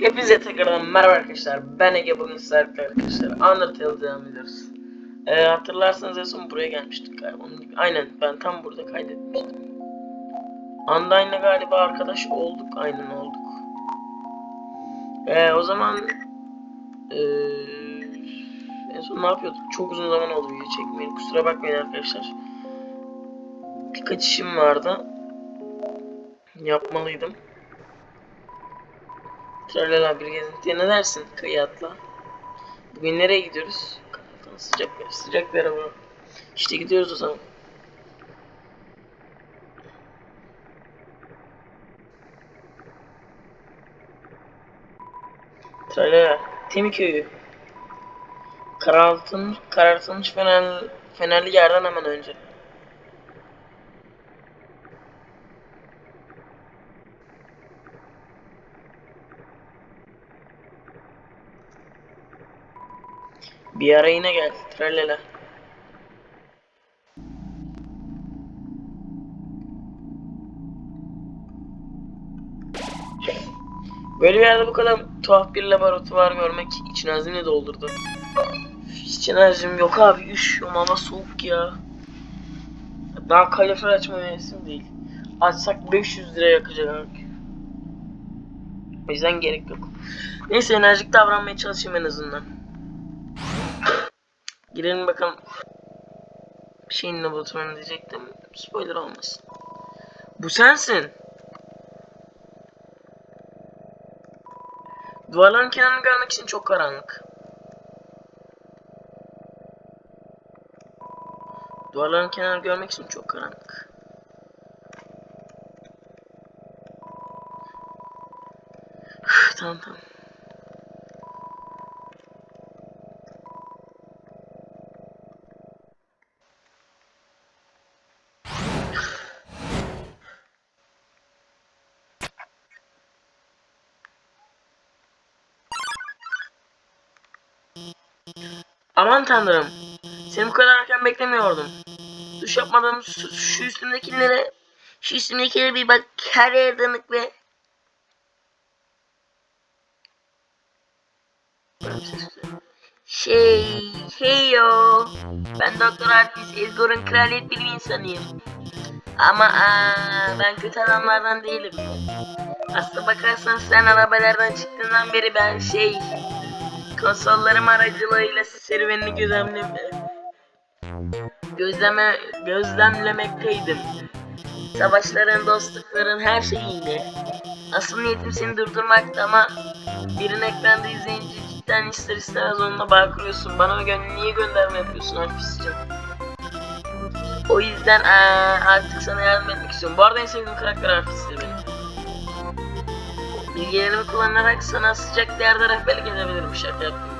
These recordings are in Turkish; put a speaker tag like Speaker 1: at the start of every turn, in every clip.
Speaker 1: Hepinize tekrardan merhaba arkadaşlar. Ben Ege bugün sizlerle arkadaşlar. Undertale devam ediyoruz. Ee, hatırlarsanız en son buraya gelmiştik galiba. Onun gibi. Aynen ben tam burada kaydetmiştim. Undyne'la galiba arkadaş olduk. Aynen olduk. Ee, o zaman ee, en son ne yapıyorduk? Çok uzun zaman oldu video çekmeyeli. Kusura bakmayın arkadaşlar. Birkaç işim vardı. Yapmalıydım. Tralala bir gezintiye ne dersin kıyatla? Bugün nereye gidiyoruz? Sıcak yer, sıcak bir araba. İşte gidiyoruz o zaman. Tralala, Temiköy'ü. Karartılmış, karartılmış fener, fenerli yerden hemen önce. Bir ara yine gel. Tralala. Böyle bir yerde bu kadar tuhaf bir laboratuvar görmek için azimle doldurdu. Hiç enerjim yok abi. Üşüyorum hava soğuk ya. Daha kalorifer açma mevsim değil. Açsak 500 lira yakacak abi. O yüzden gerek yok. Neyse enerjik davranmaya çalışayım en azından. Girelim bakalım. Şeyin laboratuvarına diyecektim. Spoiler olmasın. Bu sensin. Duvarların kenarını görmek için çok karanlık. Duvarların kenarını görmek için çok karanlık. Tamam tamam. Aman tanrım. Seni bu kadar erken beklemiyordum. Duş yapmadan şu, şu üstümdekilere şu üstümdekilere bir bak her yer dağınık ve şey hey yo ben Doktor Artis Ezgor'un kraliyet bilim insanıyım. Ama aa, ben kötü adamlardan değilim. Aslına bakarsan sen arabalardan çıktığından beri ben şey konsollarım aracılığıyla serüvenini gözlemleme gözleme gözlemlemekteydim. Savaşların, dostlukların her şeyiyle. Asıl niyetim seni durdurmaktı ama birini ekranda izleyince cidden ister istemez onunla bağ kuruyorsun. Bana gö niye gönderme yapıyorsun Alpis'cim? O yüzden aa, artık sana yardım etmek istiyorum. Bu arada en sevdiğim karakter Alpis'tir benim. Bilgilerimi kullanarak sana sıcak bir yerde rehberlik edebilirim. Şaka yaptım.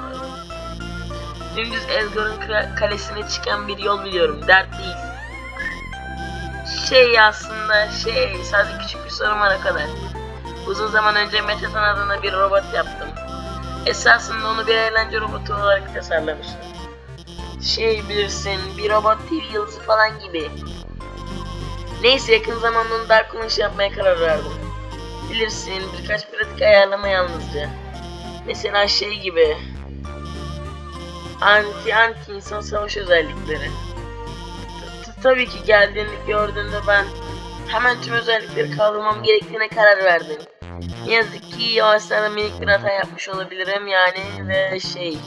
Speaker 1: Dümdüz Ezgor'un kalesine çıkan bir yol biliyorum. Dert değil. Şey aslında şey sadece küçük bir sorun var kadar. Uzun zaman önce Metehan adına bir robot yaptım. Esasında onu bir eğlence robotu olarak tasarlamıştım. Şey bilirsin bir robot TV yıldızı falan gibi. Neyse yakın zamanda onu daha kullanış yapmaya karar verdim. Bilirsin birkaç pratik ayarlama yalnızca. Mesela şey gibi. Anti anti insan savaş özellikleri. Tabii ki geldiğini gördüğümde ben hemen tüm özellikleri kaldırmam gerektiğine karar verdim. Ne yazık ki esnada minik bir hata yapmış olabilirim yani ve şey...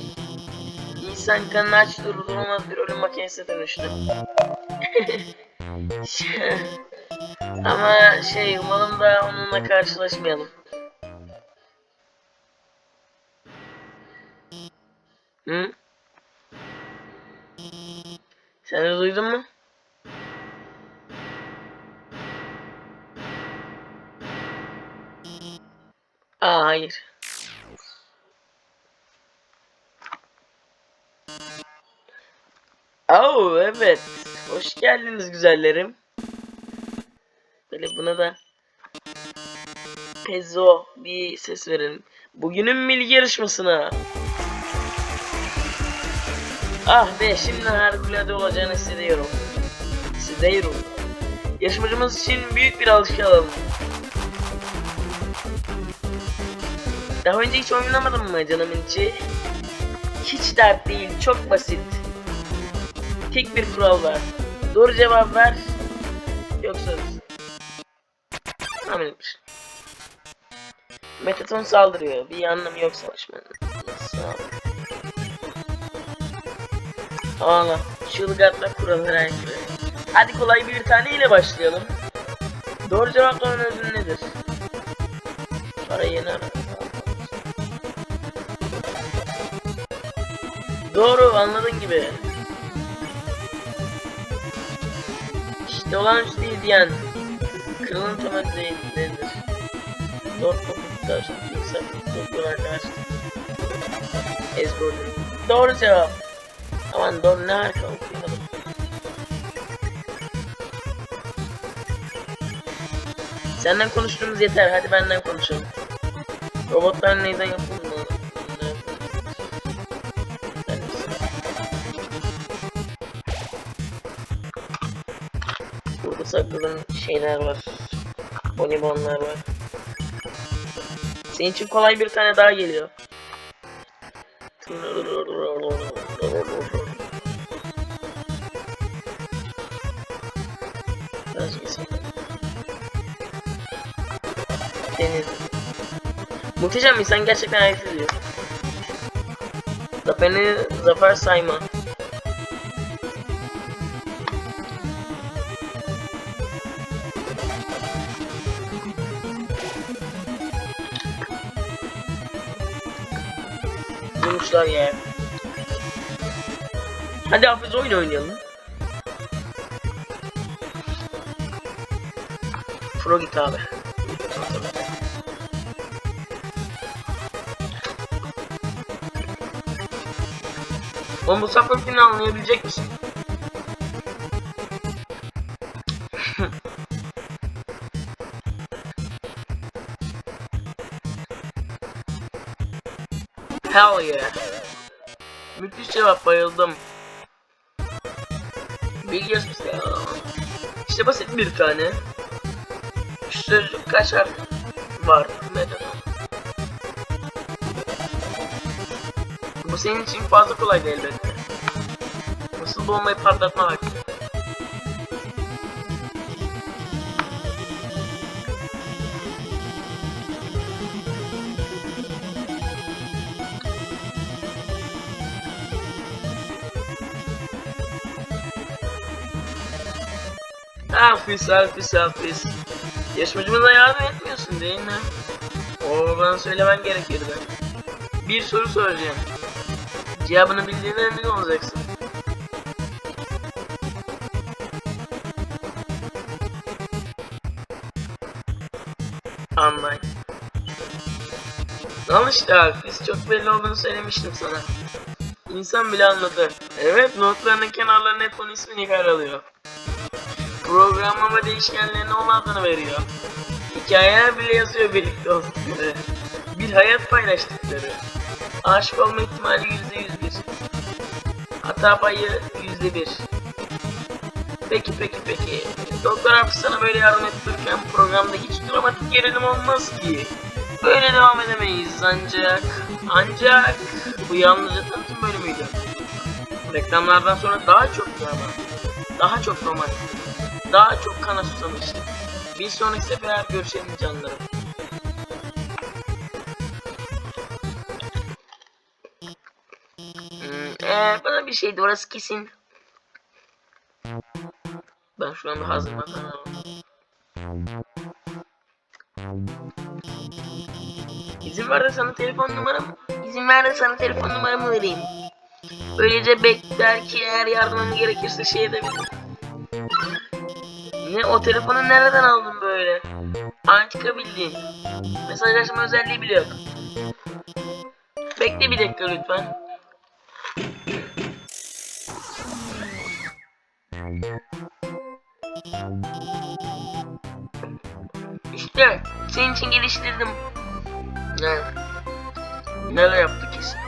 Speaker 1: İnsan kanını aç durdurulmaz bir ölüm makinesine dönüştüm. Ama şey umalım da onunla karşılaşmayalım. Hı? Sen de duydun mu? Aa hayır. Oo evet. Hoş geldiniz güzellerim. Böyle buna da Pezo bir ses verelim. Bugünün bilgi yarışmasına. Ah be şimdi harikulade olacağını hissediyorum. Hissediyorum. Yarışmacımız için büyük bir alkış alalım. Daha önce hiç oynamadım mı canımın içi? Hiç dert değil, çok basit. Tek bir kural var. Doğru cevap ver. Yoksa Etmiş. Metaton saldırıyor. Bir anlamı yok savaşmanın. Allah. Çılgatla kurallara aykırı. Hadi kolay bir tane ile başlayalım. Doğru cevapların ödülü nedir? Para yeni. Doğru anladın gibi. İşte olan üstü değil diyen. Kırılın temel değil nedir? Topuk taş, insan, doktor arkadaşlar. Doğru cevap. Aman doğru ne okuyamadım. Senden konuştuğumuz yeter. Hadi benden konuşalım. Robotlar neyden yapıldı? Burada sakladığım şeyler var. Bonibonlar var. Senin için kolay bir tane daha geliyor. Deniz. Muhteşem insan gerçekten hareket ediyor. Zaferini zafer sayma. Bulmuşlar ya. Hadi hafız oyun oynayalım. Pro git abi. Oğlum bu sapın filmini anlayabilecek misin? Hell yeah. Müthiş cevap bayıldım. Biliyorsun ya. İşte basit bir tane. Şu sözcük kaç harf var? Bu senin için fazla kolay elbette. Nasıl bombayı patlatma vakti. Hafis hafis hafis. Yarışmacımıza yardım etmiyorsun değil mi? Oo bana söylemen gerekirdi. Bir soru soracağım. Cevabını bildiğine emin olacaksın. Anlay. Al işte Hafiz, çok belli olduğunu söylemiştim sana. İnsan bile anladı. Evet, notlarının kenarlarına hep onun ismini yer alıyor. Programlama değişkenlerine onun adını veriyor. Hikayeler bile yazıyor birlikte oldukları. Bir hayat paylaştıkları. Aşık olma ihtimali yüzde yüz bir. Hata payı yüzde bir. Peki peki peki. Doktor Hafiz sana böyle yardım ettirirken programda hiç dramatik gerilim olmaz ki. Böyle devam edemeyiz ancak... Ancak... Bu yalnızca tanıtım bölümüydü. Reklamlardan sonra daha çok drama. Daha çok romantik. Daha çok kana susamıştım. Bir sonraki sefer görüşelim canlarım. Hmm, ee, bana bir şeydi orası kesin. Ben şu anda hazırım atamam. İzin ver de sana telefon numaramı İzin ver de sana telefon numaramı vereyim. Böylece belki eğer yardımım gerekirse şey edebilirim. Ne o telefonu nereden aldın böyle? Antika bildiğin. Mesajlaşma özelliği bile yok. Bekle bir dakika lütfen. İşte senin için geliştirdim. Ne? Neler yaptık kesin.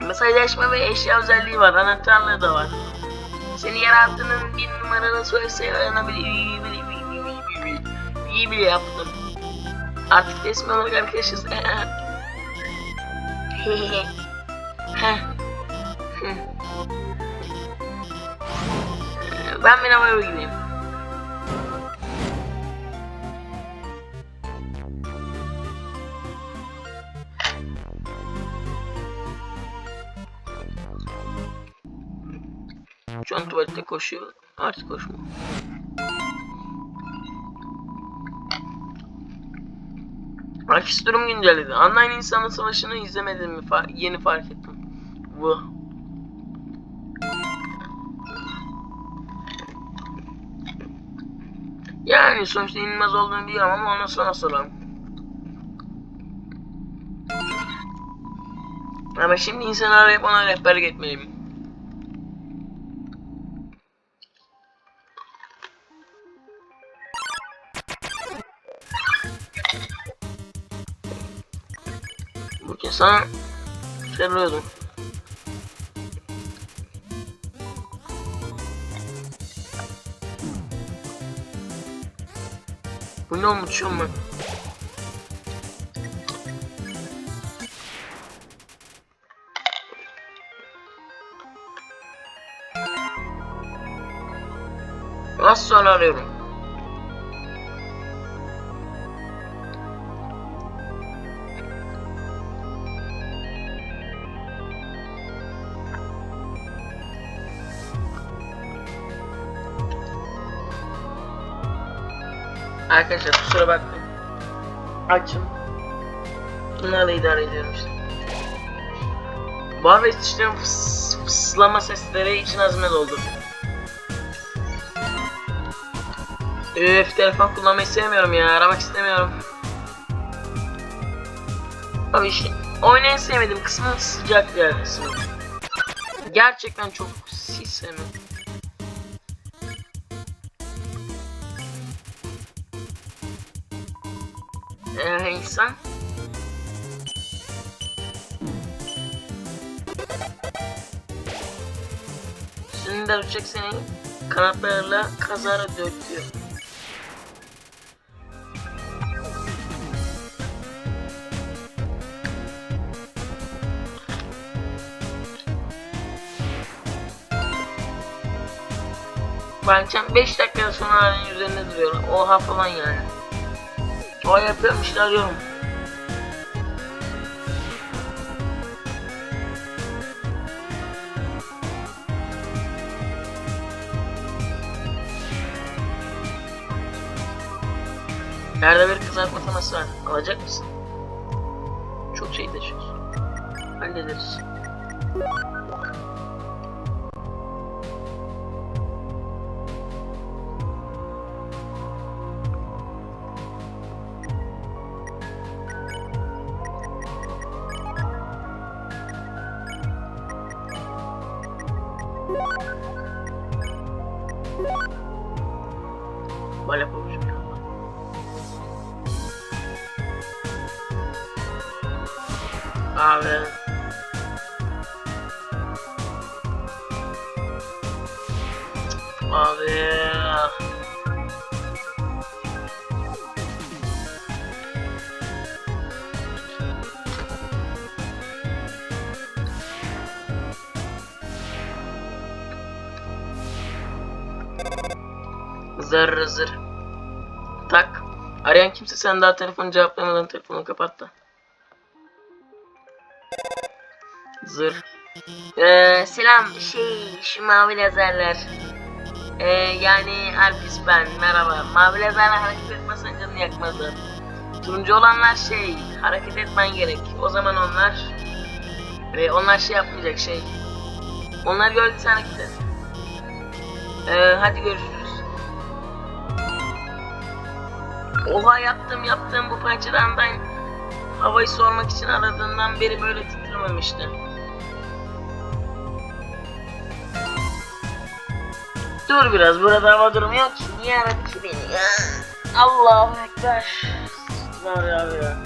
Speaker 1: Mesajlaşma ve eşya özelliği var. Anahtarlığı da var. Seni yarattığının bir numaralı söylese dayanabilir. İyi bile, iyi bile, iyi bile yaptım. Artık resmi olarak arkadaşız. Ben bir havaya gideyim. Şu an tuvalette koşuyor. Artık koşma. Akis durum güncelledi. Online insanın savaşını izlemedim mi? Fa- yeni fark ettim. Bu. Yani sonuçta inilmez olduğunu biliyorum ama ona sonra soralım. Ama şimdi insanı arayıp ona rehberlik etmeliyim. Bugün sana sarılıyordum. Bu ne olmuş mu? Az sonra arıyorum. Arkadaşlar kusura bakmayın. Açım. Bunlarla idare ediyorum işte. Bar ve sıçrayan fıs, fıslama sesleri için azme doldu. Üf telefon kullanmayı sevmiyorum ya. Aramak istemiyorum. Abi işte oyunu en sevmediğim kısmı sıcak yer kısmı. Gerçekten çok hiç sevmem. İnsan Sünder uçak seni kanatlarıyla kazara döküyor. Bankam 5 dakika sonra üzerinde duruyor. Oha falan yani. O yapıyorum işte arıyorum. Nerede bir kızartma taması var. Alacak mısın? Çok şey taşıyoruz. Hallederiz. Arayan kimse sen daha telefonu cevaplamadan telefonu kapattı. Zır. Ee, selam şey şu mavi lazerler. Ee, yani Alpis ben merhaba. Mavi lazerler hareket etmezsen canını yakmazlar. Turuncu olanlar şey hareket etmen gerek. O zaman onlar ve onlar şey yapmayacak şey. Onlar gördüyse hareket et. Ee, hadi görüşürüz. Oha yaptım yaptım bu parçadan havayı sormak için aradığından beri böyle titrememişti. Dur biraz burada hava durumu yok ki. Niye aradı ki beni ya? Allahu Ekber. Var ya ya.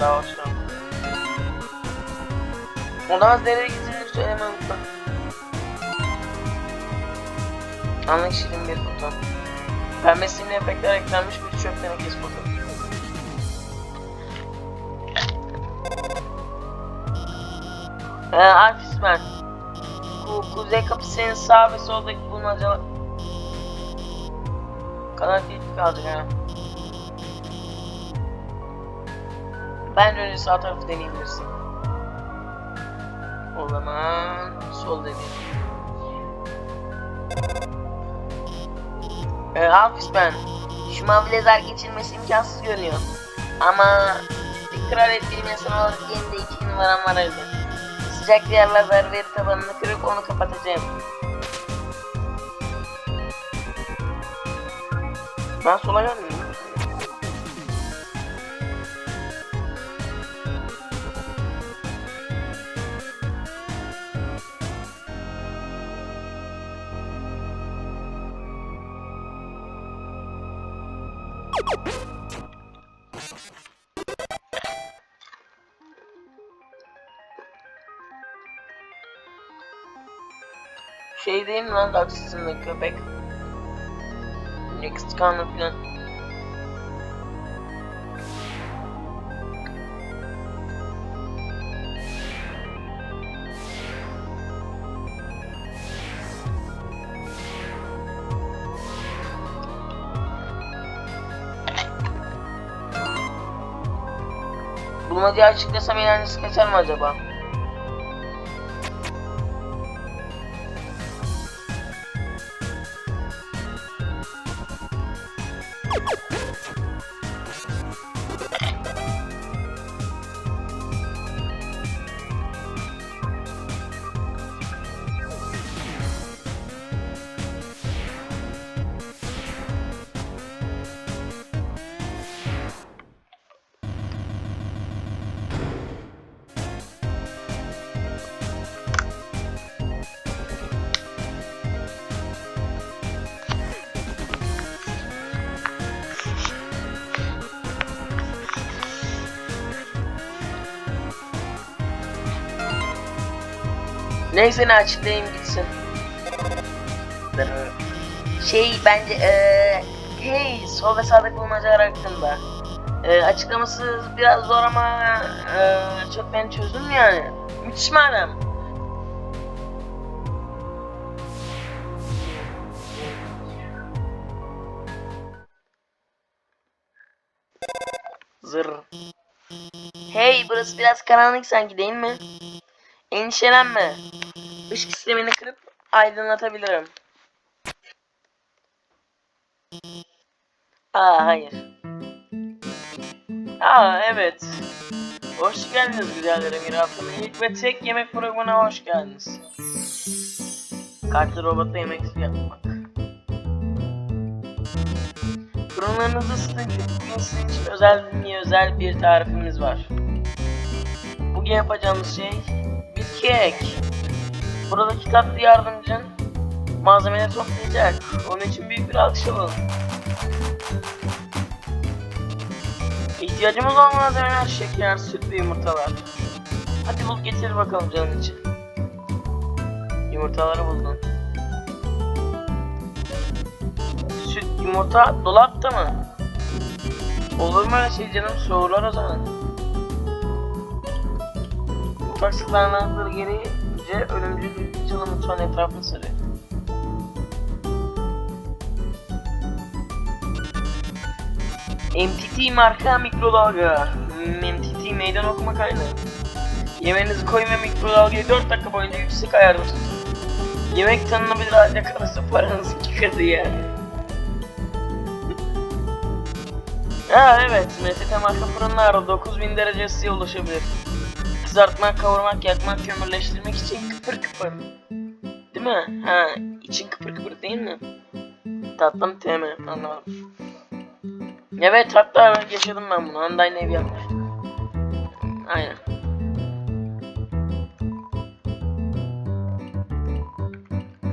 Speaker 1: Daha başlayalım. Olamaz nereye gittiğini söylemeyi unutma. Anlık şirin bir foto. Pembe simli efektler eklenmiş bir çöp tenekesi foto. Ee, Artisman. Ku kuzey kapısının sağ ve soldaki bulmacalar kadar kilitli kalacak ha. Bence önce sağ tarafı deneyebilirsin. O zaman sol deneyelim. Ee, Alfis ben. Şu mavi lazer geçirmesi imkansız görünüyor. Ama bir kraliyet bilim insanı olarak yeni de iki numaram var evde. Sıcak diğer lazer veri tabanını kırıp onu kapatacağım. Ben sola geldim. Şey değil mi lan Daxis'in köpek? Next kanlı falan. Bulmacayı açıklasam eğlencesi kaçar mı acaba? Neyse ne açıklayayım gitsin. Şey bence eee hey sol ve sağdaki bulmacalar hakkında. Eee açıklaması biraz zor ama eee çok ben çözdüm yani. Müthiş madem. Zır. Hey burası biraz karanlık sanki değil mi? Endişelenme. Işık sistemini kırıp aydınlatabilirim. Aa hayır. Aa evet. Hoş geldiniz güzeller Emir Haftanın ilk ve tek yemek programına hoş geldiniz. Kartlı robotla yemek yapmak. Fırınlarınızı sizin için özel niye özel bir tarifimiz var. Bugün yapacağımız şey bir kek. Buradaki tatlı yardımcın malzemeleri toplayacak. Onun için büyük bir alkış alalım. İhtiyacımız olan malzemeler şeker, süt ve yumurtalar. Hadi bul getir bakalım canın için. Yumurtaları buldun. Süt, yumurta dolapta mı? Olur mu öyle şey canım? Soğurlar o zaman. Mutfak sıklananları gereğince ölümcül çalı mutfağın etrafını sarıyor. MTT marka mikrodalga. MTT meydan okuma kaynağı. Yemeğinizi koyun ve mikrodalgayı 4 dakika boyunca yüksek ayarda tutun. Yemek tanınabilir halde kalırsa paranız iki katı yani. ha evet, MTT marka fırınlar 9000 derece ısıya ulaşabilir. Kızartmak, kavurmak, yakmak, kömürleştirmek için kıpır kıpır. Değil mi? Ha, için kıpır kıpır değil mi? Tatlım TM, anlamadım. Evet hatta yaşadım ben bunu. Hyundai'nin evi yapmıştım. Aynen.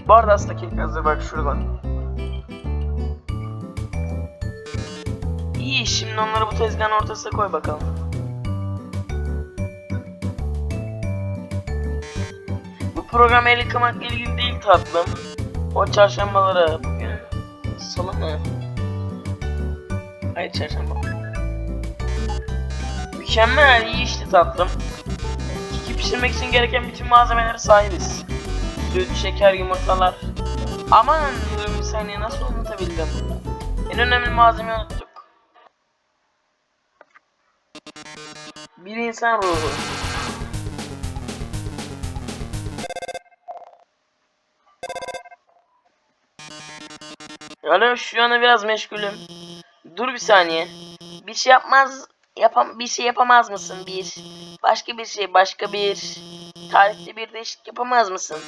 Speaker 1: Bu arada aslında kek hazır bak şurada. İyi şimdi onları bu tezgahın ortasına koy bakalım. Program el yıkamakla ilgili değil tatlım. O çarşambaları bugün salı mı? Hayır çarşamba. Mükemmel iyi işte tatlım. Keki pişirmek için gereken bütün malzemelere sahibiz. Süt, şeker, yumurtalar. Aman bir saniye nasıl unutabildim? En önemli malzemeyi unuttuk. Bir insan ruhu. Alo şu anda biraz meşgulüm. Dur bir saniye. Bir şey yapmaz yapam bir şey yapamaz mısın bir? Başka bir şey başka bir tarihte bir değişiklik yapamaz mısın?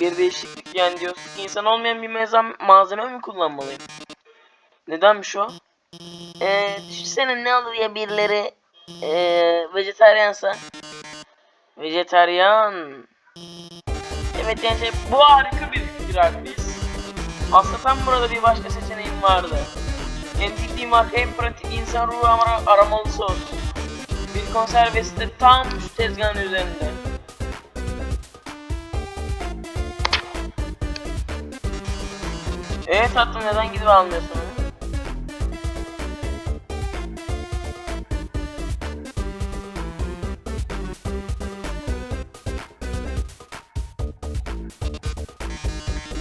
Speaker 1: Bir değişiklik yani diyorsun ki insan olmayan bir mezam malzeme mi kullanmalıyım? Nedenmiş o? Eee düşünsene ne olur ya birileri eee vejetaryensa? Vejetaryen. Evet yani bu harika bir fikir Alpis. Aslında burada bir başka seçeneğim vardı. En bildiğim marka en pratik insan ruhu ara aramalı sos. Bir konservesi de tam şu tezgahın üzerinde. Evet tatlım neden gidip almıyorsun?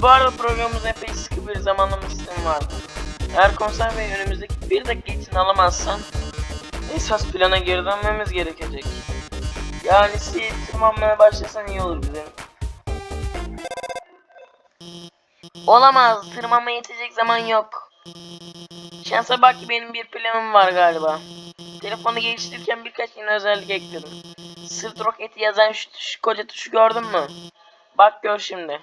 Speaker 1: Bu arada programımızda epey sıkı bir zamanlama sistemi vardı. Eğer konserveyi önümüzdeki bir dakika için alamazsan esas plana geri dönmemiz gerekecek. Yani sil tırmanmaya başlasan iyi olur bizim. Olamaz. Tırmanmaya yetecek zaman yok. Şansa bak ki benim bir planım var galiba. Telefonu geliştirirken birkaç yeni özellik ekledim. Sırt roketi yazan şu, şu koca tuşu gördün mü? Bak gör şimdi.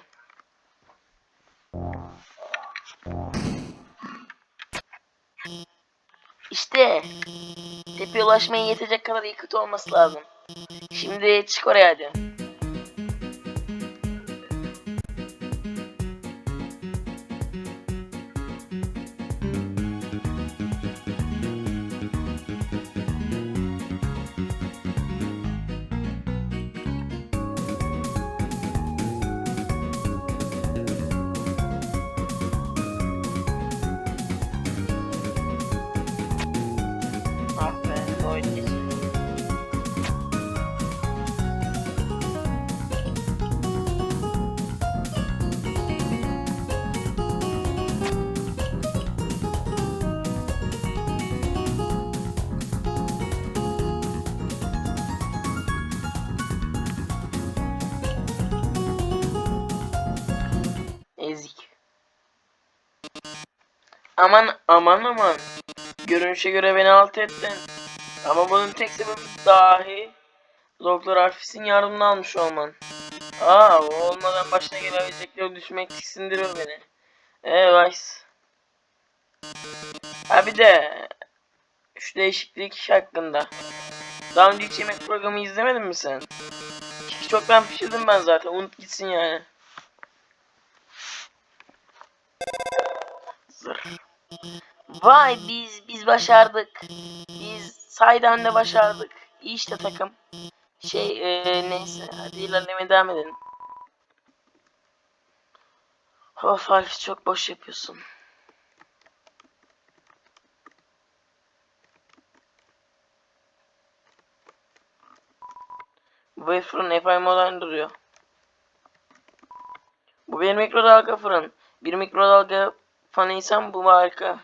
Speaker 1: İşte tepeye ulaşmaya yetecek kadar yakıt olması lazım. Şimdi çık oraya hadi. Aman aman aman. Görünüşe göre beni alt ettin. Ama bunun tek sebebi dahi Doktor Arfis'in yardımını almış olman. Aa, o olmadan başına gelebilecekleri düşmek tiksindiriyor beni. Eee Vice. Ha bir de şu değişiklik hakkında. Daha önce hiç yemek programı izlemedin mi sen? Çoktan pişirdim ben zaten. Unut gitsin yani. Zırh. Vay biz biz başardık. Biz saydan da başardık. İyi işte takım. Şey eee, neyse hadi ilerlemeye devam edelim. Of Alf çok boş yapıyorsun. Bu el fırın epey modern duruyor. Bu bir mikrodalga fırın. Bir mikrodalga fanıysan bu harika.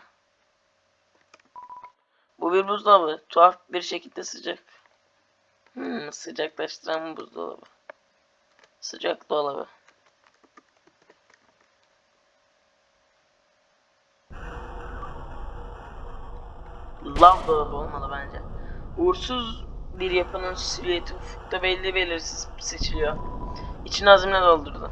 Speaker 1: Bu bir buzdolabı. Tuhaf bir şekilde sıcak. Hmm, sıcaklaştıran buzdolabı. Sıcak dolabı. Lav dolabı olmalı bence. Uğursuz bir yapının silüeti ufukta belli belirsiz seçiliyor. İçini azimle doldurdu.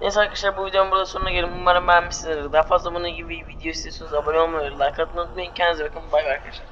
Speaker 1: Neyse arkadaşlar bu videonun burada sonuna gelin. Umarım beğenmişsinizdir. Daha fazla bunun gibi video istiyorsanız abone olmayı, like atmayı unutmayın. Kendinize bakın. Bay bay arkadaşlar.